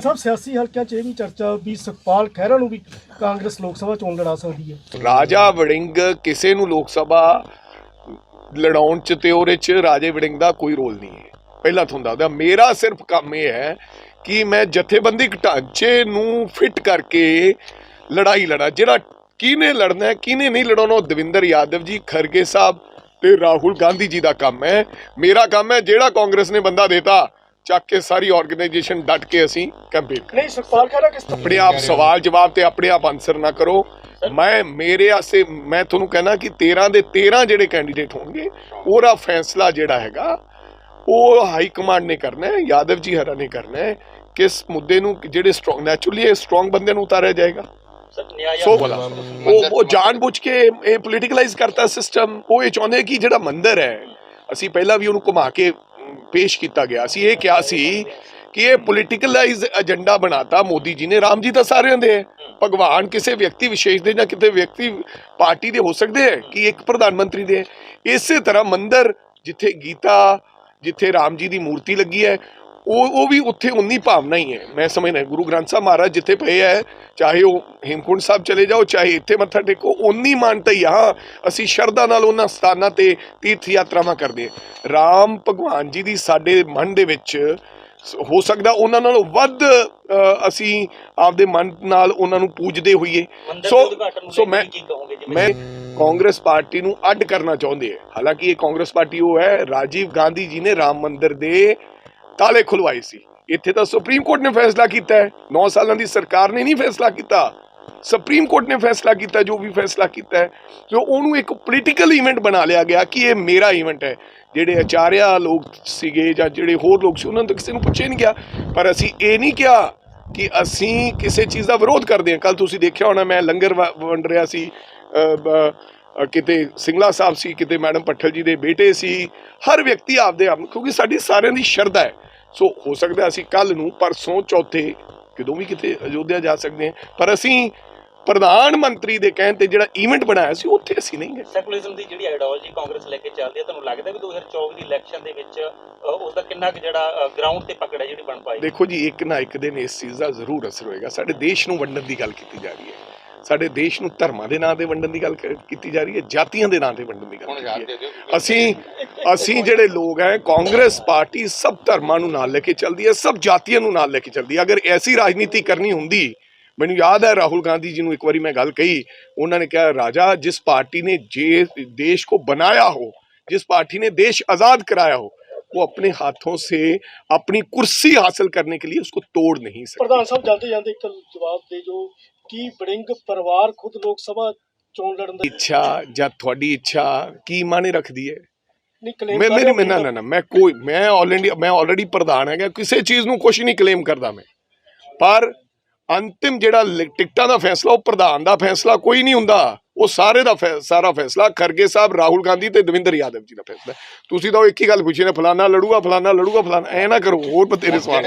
ਸਭ ਸਿਆਸੀ ਹਲਕਿਆਂ 'ਚ ਇਹ ਵੀ ਚਰਚਾ ਵੀ ਸੁਖਪਾਲ ਖਹਿਰਾ ਨੂੰ ਵੀ ਕਾਂਗਰਸ ਲੋਕ ਸਭਾ ਚੋਣ ਲੜਾ ਸਕਦੀ ਹੈ। ਰਾਜਾ ਵੜਿੰਗ ਕਿਸੇ ਨੂੰ ਲੋਕ ਸਭਾ ਲੜਾਉਣ ਚ ਤੇ ਉਹਦੇ ਚ ਰਾਜੇ ਵੜਿੰਗ ਦਾ ਕੋਈ ਰੋਲ ਨਹੀਂ ਹੈ। ਪਹਿਲਾਂ ਤੁਹਾਨੂੰ ਦੱਸਦਾ ਮੇਰਾ ਸਿਰਫ ਕੰਮ ਇਹ ਹੈ ਕਿ ਮੈਂ ਜਥੇਬੰਦੀ ਢਾਂਚੇ ਨੂੰ ਫਿੱਟ ਕਰਕੇ ਲੜਾਈ ਲੜਾ, ਜਿਹੜਾ ਕਿਹਨੇ ਲੜਨਾ ਕਿਹਨੇ ਨਹੀਂ ਲੜਾਉਣਾ, ਉਹ ਦਵਿੰਦਰ ਯਾਦਵ ਜੀ, ਖਰਗੇ ਸਾਹਿਬ ਤੇ ਰਾਹੁਲ ਗਾਂਧੀ ਜੀ ਦਾ ਕੰਮ ਹੈ। ਮੇਰਾ ਕੰਮ ਹੈ ਜਿਹੜਾ ਕਾਂਗਰਸ ਨੇ ਬੰਦਾ ਦੇਤਾ ਚੱਕ ਕੇ ਸਾਰੀ ਆਰਗੇਨਾਈਜੇਸ਼ਨ ਡਟ ਕੇ ਅਸੀਂ ਕੈਂਪੇਨ ਨਹੀਂ ਸੁਖਪਾਲ ਖਹਿਰਾ ਕਿਸ ਤਰ੍ਹਾਂ ਆਪਣੇ ਆਪ ਸਵਾਲ ਜਵਾਬ ਤੇ ਆਪਣੇ ਆਪ ਆਨਸਰ ਨਾ ਕਰੋ। ਮੈਂ ਮੇਰੇ ਆਸੇ ਮੈਂ ਤੁਹਾਨੂੰ ਕਹਿਣਾ ਕਿ 13 ਦੇ 13 ਜਿਹੜੇ ਕੈਂਡੀਡੇਟ ਹੋਣਗੇ ਉਹਦਾ ਫੈਸਲਾ ਜਿਹੜਾ ਹੈਗਾ ਉਹ ਹਾਈ ਕਮਾਂਡ ਨੇ ਕਰਨਾ ਹੈ ਯਾਦਵ ਜੀ ਹਰਾ ਨੇ ਕਰਨਾ ਹੈ ਕਿਸ ਮੁੱਦੇ ਨੂੰ ਜਿਹੜੇ ਸਟਰੋਂਗ ਨੈਚੁਰਲੀ ਇਹ ਸਟਰੋਂਗ ਬੰਦੇ ਨੂੰ ਉਤਾਰਿਆ ਜਾਏਗਾ। ਸੋ ਉਹ ਉਹ ਜਾਣਬੁੱਝ ਕੇ ਇਹ ਪੋਲੀਟੀਕਲਾਈਜ਼ ਕਰਤਾ ਸਿਸਟਮ ਉਹ ਇਹ ਚਾਹੁੰਦੇ ਕਿ ਜਿਹੜਾ ਮੰਦਰ ਹੈ ਅਸੀਂ ਪਹਿਲਾਂ ਵੀ ਉਹਨੂੰ ਘੁਮਾ ਕੇ ਪੇਸ਼ ਕੀਤਾ ਗਿਆ ਸੀ। ਇਹ ਕਿਹਾ ਸੀ ਕਿ ਇਹ ਪੋਲੀਟੀਕਲਾਈਜ਼ ਏਜੰਡਾ ਬਣਾਤਾ ਮੋਦੀ ਜੀ ਨੇ। ਰਾਮ ਜੀ ਤਾਂ ਸਾਰਿਆਂ ਦੇ ਹੈ। ਭਗਵਾਨ ਕਿਸੇ ਵਿਅਕਤੀ ਵਿਸ਼ੇਸ਼ ਦੇ ਜਾਂ ਕਿਤੇ ਵਿਅਕਤੀ ਪਾਰਟੀ ਦੇ ਹੋ ਸਕਦੇ ਹੈ ਕਿ ਇੱਕ ਪ੍ਰਧਾਨ ਮੰਤਰੀ ਦੇ। ਹੈ। ਇਸੇ ਤਰ੍ਹਾਂ ਮੰਦਰ ਜਿੱਥੇ ਗੀਤਾ, ਜਿੱਥੇ ਰਾਮ ਜੀ ਦੀ ਮੂਰਤੀ ਲੱਗੀ ਹੈ ਉਹ ਉਹ ਵੀ ਉੱਥੇ ਉਨੀ ਭਾਵਨਾ ਹੀ ਹੈ। ਮੈਂ ਸਮਝਦਾ ਗੁਰੂ ਗ੍ਰੰਥ ਸਾਹਿਬ ਮਹਾਰਾਜ ਜਿੱਥੇ ਪਏ ਹੈ ਚਾਹੇ ਉਹ ਹੇਮਕੁੰਡ ਸਾਹਿਬ ਚਲੇ ਜਾਓ ਚਾਹੇ ਇੱਥੇ ਮੱਥਾ ਟੇਕੋ ਉਨੀ ਮਾਨਤਾ ਹੀ ਆ। ਹਾਂ ਅਸੀਂ ਸ਼ਰਧਾ ਨਾਲ ਉਹਨਾਂ ਸਥਾਨਾਂ ਤੇ ਤੀਰਥ ਯਾਤਰਾਵਾਂ ਕਰਦੇ ਹਾਂ। ਰਾਮ ਭਗਵਾਨ ਜੀ ਦੀ ਸਾਡੇ ਮਨ ਦੇ ਵਿੱਚ ਹੋ ਸਕਦਾ ਉਹਨਾਂ ਨਾਲੋਂ ਵੱਧ ਅਸੀਂ ਆਪਦੇ ਮਨ ਨਾਲ ਉਹਨਾਂ ਨੂੰ ਪੂਜਦੇ ਹੋਈਏ। ਸੋ ਸੋ ਮੈਂ ਮੈਂ ਕਾਂਗਰਸ ਪਾਰਟੀ ਨੂੰ ਅੱਡ ਕਰਨਾ ਚਾਹੁੰਦੇ ਹੈ। ਹਾਲਾਂਕਿ ਇਹ ਕਾਂਗਰਸ ਪਾਰਟੀ ਉਹ ਹੈ ਰਾਜੀਵ ਗਾਂਧੀ ਜੀ ਨੇ ਰਾਮ ਮੰਦਿਰ ਦੇ ਤਾਲੇ ਖੁਲਵਾਏ ਸੀ। ਇੱਥੇ ਤਾਂ ਸੁਪਰੀਮ ਕੋਰਟ ਨੇ ਫੈਸਲਾ ਕੀਤਾ ਹੈ। 9 ਸਾਲਾਂ ਦੀ ਸਰਕਾਰ ਨੇ ਨਹੀਂ ਫੈਸਲਾ ਕੀਤਾ। ਸੁਪਰੀਮ ਕੋਰਟ ਨੇ ਫੈਸਲਾ ਕੀਤਾ, ਜੋ ਵੀ ਫੈਸਲਾ ਕੀਤਾ ਹੈ ਸੋ ਉਹਨੂੰ ਇੱਕ ਪੋਲੀਟੀਕਲ ਇਵੈਂਟ ਬਣਾ ਲਿਆ ਗਿਆ ਕਿ ਇਹ ਮੇਰਾ ਇਵੈਂਟ ਹੈ। ਜਿਹੜੇ ਆਚਾਰਿਆ ਲੋਕ ਸੀਗੇ ਜਾਂ ਜਿਹੜੇ ਹੋਰ ਲੋਕ ਸੀ, ਉਹਨਾਂ ਤੋਂ ਕਿਸੇ ਨੂੰ ਪੁੱਛੇ ਨਹੀਂ ਗਿਆ। ਪਰ ਅਸੀਂ ਇਹ ਨਹੀਂ ਕਿਹਾ ਕਿ ਅਸੀਂ ਕਿਸੇ ਚੀਜ਼ ਦਾ ਵਿਰੋਧ ਕਰਦੇ ਹਾਂ। ਕੱਲ ਤੁਸੀਂ ਦੇਖਿਆ ਹੋਣਾ, ਮੈਂ ਲੰਗਰ ਵ- ਵੰਡ ਰਿਹਾ ਸੀ ਕਿਤੇ ਸਿੰਗਲਾ ਸਾਹਿਬ ਸੀ ਕਿਤੇ ਮੈਡਮ ਪੱਠਲ ਜੀ ਦੇ ਬੇਟੇ ਸੀ ਹਰ ਵਿਅਕਤੀ ਆਪਦੇ ਆਪ ਨੂੰ ਕਿਉਂਕਿ ਸਾਡੀ ਸਾਰਿਆਂ ਦੀ ਸ਼ਰਧਾ ਹੈ। ਸੋ ਹੋ ਸਕਦਾ ਅਸੀਂ ਕੱਲ ਨੂੰ ਪਰਸੋਂ ਚੌਥੇ ਕਦੋਂ ਵੀ ਕਿਤੇ ਅਯੋਧਿਆ ਜਾ ਸਕਦੇ ਹਾਂ ਪਰ ਅਸੀਂ ਪ੍ਰਧਾਨ ਮੰਤਰੀ ਦੇ ਕਹਿਣ ਤੇ ਜਿਹੜਾ ਇਵੈਂਟ ਬਣਾਇਆ ਸੀ ਉੱਥੇ ਅਸੀਂ ਨਹੀਂ ਗਏ। ਸੈਕੂਲਰਿਜ਼ਮ ਦੀ ਜਿਹੜੀ ਆਈਡੀਓਲੋਜੀ ਕਾਂਗਰਸ ਲੈ ਕੇ ਚੱਲਦੀ ਹੈ ਤੁਹਾਨੂੰ ਲੱਗਦਾ ਵੀ 2024 ਦੀ ਇਲੈਕਸ਼ਨ ਦੇ ਵਿੱਚ ਉਸ ਦਾ ਕਿੰਨਾ ਕੁ ਜਿਹੜਾ ਗਰਾਊਂਡ ਤੇ ਪਕੜ ਹੈ ਜਿਹੜੀ ਬਣ ਪਾਈ? ਦੇਖੋ ਜੀ ਇੱਕ ਨਾ ਇੱਕ ਦਿਨ ਇਸ ਚੀਜ਼ ਦਾ ਜ਼ਰੂਰ ਅਸਰ ਹੋਏਗਾ। ਸਾਡੇ ਦੇਸ਼ ਨੂੰ ਵੰਡਣ ਦੀ ਗੱਲ ਕੀਤੀ ਜਾ ਰਹੀ ਹੈ। ਸਾਡੇ ਦੇਸ਼ ਨੂੰ ਧਰਮਾਂ ਦੇ ਨਾਂ ਤੇ ਵੰਡਣ ਦੀ ਗੱਲ ਕੀਤੀ ਜਾ ਰਹੀ ਹੈ ਜਾਤੀਆਂ ਦੇ ਨਾਂ ਤੇ ਵੰਡਣ ਦੀ ਗੱਲ ਅਸੀਂ ਅਸੀਂ ਜਿਹੜੇ ਲੋਕ ਹੈ ਕਾਂਗਰਸ ਪਾਰਟੀ ਸਭ ਧਰਮਾਂ ਨੂੰ ਨਾਲ ਲੈ ਕੇ ਚੱਲਦੀ ਹੈ ਸਭ ਜਾਤੀਆਂ ਨੂੰ ਨਾਲ ਲੈ ਕੇ ਚੱਲਦੀ ਹੈ। ਅਗਰ ਐਸੀ ਰਾਜਨੀਤੀ ਕਰਨੀ ਹੁੰਦੀ ਮੈਨੂੰ ਯਾਦ ਹੈ ਰਾਹੁਲ ਗਾਂਧੀ ਜੀ ਨੂੰ ਇੱਕ ਵਾਰੀ ਮੈਂ ਗੱਲ ਕਹੀ ਉਹਨਾਂ ਨੇ ਕਿਹਾ ਰਾਜਾ ਜਿਸ ਪਾਰਟੀ ਨੇ ਜੇ ਦੇਸ਼ ਕੋ ਬਣਾਇਆ ਹੋ ਜਿਸ ਪਾਰਟੀ ਨੇ ਦੇਸ਼ ਆਜ਼ਾਦ ਕਰਾਇਆ ਹੋ वो अपने हाथों से अपनी कुर्सी हासिल करने के लिए उसको तोड़ नहीं सकती ਪ੍ਰਧਾਨ ਸਾਹਿਬ ਜਾਂਦੇ ਜਾਂਦੇ ਇੱਕ ਜਵਾਬ ਦੇ ਜੋ ਕੀ ਬੜਿੰਗ ਪਰਿਵਾਰ ਖੁਦ ਲੋਕ ਸਭਾ ਚੋਣ ਲੜਨ ਦਾ ਇੱਛਾ ਜਾਂ ਤੁਹਾਡੀ ਇੱਛਾ ਕੀ ਮਾਨੇ ਰੱਖਦੀ ਹੈ ਨਹੀਂ claim ਮੈਂ ਕਰ ਮੇਰੀ ਰਹੇ ਮੈਂ ਨਾ ਨਾ ਨਾ ਮੈਂ ਕੋਈ ਮੈਂ ਆਲਰੇਡੀ ਮੈਂ ਆਲਰੇਡੀ ਪ੍ਰਧਾਨ ਹੈਗਾ ਕਿਸੇ ਚੀਜ਼ ਨੂੰ ਕੁਝ ਨਹੀਂ ਕਲੇਮ ਕਰਦਾ ਮੈਂ ਪਰ ਅੰਤਿਮ ਜਿਹੜਾ ਲ- ਟਿਕਟਾਂ ਦਾ ਫੈਸਲਾ ਉਹ ਪ੍ਰਧਾਨ ਦਾ ਫੈਸਲਾ ਕੋਈ ਨਹੀਂ ਹੁੰਦਾ ਉਹ ਸਾਰੇ ਦਾ ਫੈ- ਸਾਰਾ ਫੈਸਲਾ ਖਰਗੇ ਸਾਹਿਬ, ਰਾਹੁਲ ਗਾਂਧੀ ਤੇ ਦਵਿੰਦਰ ਯਾਦਵ ਜੀ ਦਾ ਫੈਸਲਾ ਤੁਸੀਂ ਤਾਂ ਉਹ ਇੱਕ ਹੀ ਗੱਲ ਪੁੱਛੀ ਨੇ, ਫਲਾਨਾ ਲੜੂਗਾ ਫਲਾਨਾ ਲੜੂਗਾ ਫਲਾਨਾ ਐ ਨਾ ਕਰੋ, ਹੋਰ ਬਤੇਰੇ ਸਵਾਲ